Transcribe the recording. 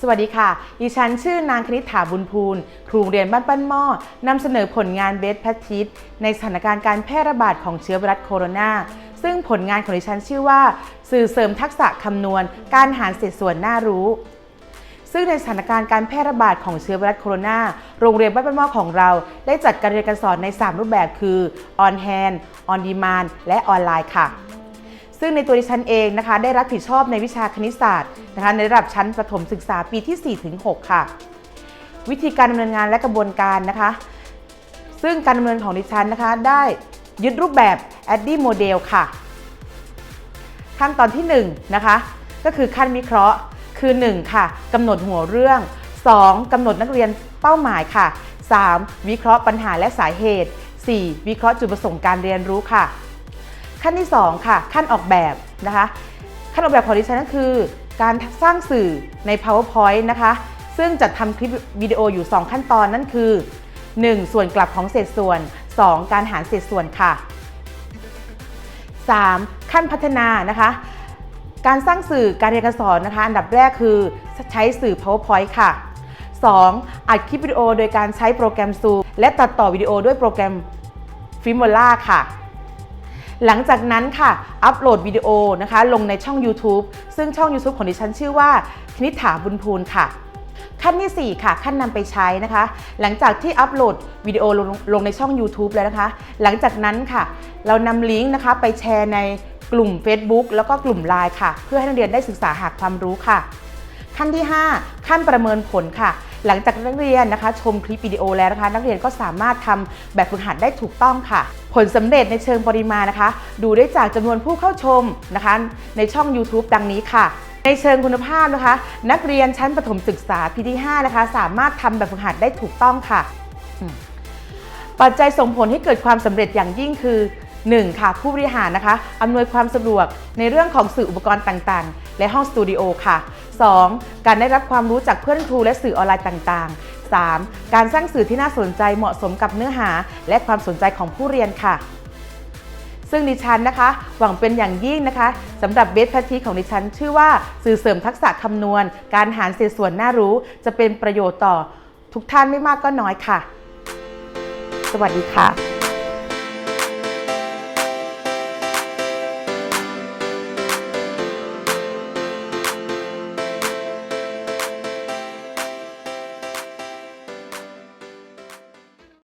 สวัสดีค่ะ ดิฉันชื่อนางคณิษฐาบุญพูน ครูเรียนบ้านปั้นหม้อนำเสนอผลงานเบสแพททิสในสถานการณ์การแพร่ระบาดของเชื้อไวรัสโคโรนาซึ่งผลงานของดิฉันชื่อว่า สื่อเสริมทักษะคำนวณ การหารเศษส่วนน่ารู้ ซึ่งในสถานการณ์การแพร่ระบาดของเชื้อไวรัสโคโรนา โรงเรียนบ้านบ้นหม้อของเรา ได้จัดการเรียนการสอนใน 3 รูปแบบคือ on hand on demand และออนไลน์ค่ะ ซึ่งในตัวดิฉันเองนะคะ ได้รับผิดชอบในวิชาคณิตศาสตร์นะคะในระดับชั้นประถมศึกษาปีที่ 4-6 ค่ะ วิธีการดำเนินงานและกระบวนการนะคะ ซึ่งการดำเนินของดิฉันนะคะ ได้ยึดรูปแบบ a d d i Model ค่ะ ขั้นตอนที่1นะคะก็คือขั้นวิเคราะห์คือ 1 ค่ะกำหนดหัวเรื่อง 2. กำหนดนักเรียนเป้าหมายค่ะ 3. วิเคราะห์ปัญหาและสาเหตุ 4. วิเคราะห์จุดประสงค์การเรียนรู้ค่ะ ขั้นที่ 2 ค่ะ ขั้นออกแบบนะคะ ขั้นออกแบบของดิฉันก็คือ การสร้างสื่อใน PowerPoint นะคะ ซึ่งจัดทำคลิปวิดีโออยู่ 2 ขั้นตอนนั่นคือ 1. ส่วนกลับของเศษส่วน 2. การหารเศษส่วนค่ะ 3. ขั้นพัฒนานะคะ การสร้างสื่อการเรียนการสอนนะคะ อันดับแรกคือใช้สื่อ PowerPoint ค่ะ 2. อัดคลิปวิดีโอโดยการใช้โปรแกรม Zoom และตัดต่อวิดีโอด้วยโปรแกรม Filmora ค่ะ หลังจากนั้นค่ะ อัปโหลดวิดีโอนะคะ ลงในช่อง YouTube ซึ่งช่อง YouTube ของดิฉันชื่อว่าคณิษฐาบุญพูนค่ะขั้นที่ 4 ค่ะ ขั้นนำไปใช้นะคะ หลังจากที่อัปโหลดวิดีโอลงลงในช่อง YouTube แล้วนะคะ หลังจากนั้นค่ะ เรานำลิงก์นะคะไปแชร์ในกลุ่ม Facebook แล้วก็กลุ่ม Line ค่ะ เพื่อให้นักเรียนได้ศึกษาหาความรู้ค่ะ ขั้นที่ 5 ขั้นประเมินผลค่ะ หลังจากนักเรียนนะคะ ชมคลิปวิดีโอแล้วนะคะ นักเรียนก็สามารถทำแบบฝึกหัดได้ถูกต้องค่ะ ผลสำเร็จในเชิงปริมาณนะคะ ดูได้จากจำนวนผู้เข้าชมนะคะ ในช่อง YouTube ดังนี้ค่ะในเชิงคุณภาพนะคะ นักเรียนชั้นประถมศึกษาปีที่ 5 นะคะ สามารถทำแบบฝึกหัดได้ถูกต้องค่ะ ปัจจัยส่งผลให้เกิดความสำเร็จอย่างยิ่งคือ 1. ค่ะ ผู้บริหารนะคะอำนวยความสะดวกในเรื่องของสื่ออุปกรณ์ต่างๆ และห้องสตูดิโอค่ะ 2. การได้รับความรู้จากเพื่อนครูและสื่อออนไลน์ต่างๆ 3. การสร้างสื่อที่น่าสนใจเหมาะสมกับเนื้อหา และความสนใจของผู้เรียนค่ะ ซึ่งดิฉันนะคะ หวังเป็นอย่างยิ่งนะคะสำหรับเบสแพทีของดิฉัน ชื่อว่าสื่อเสริมทักษะคำนวณ การหารเศษส่วนน่ารู้ จะเป็นประโยชน์ต่อทุกท่านไม่มากก็น้อยค่ะ สวัสดีค่ะ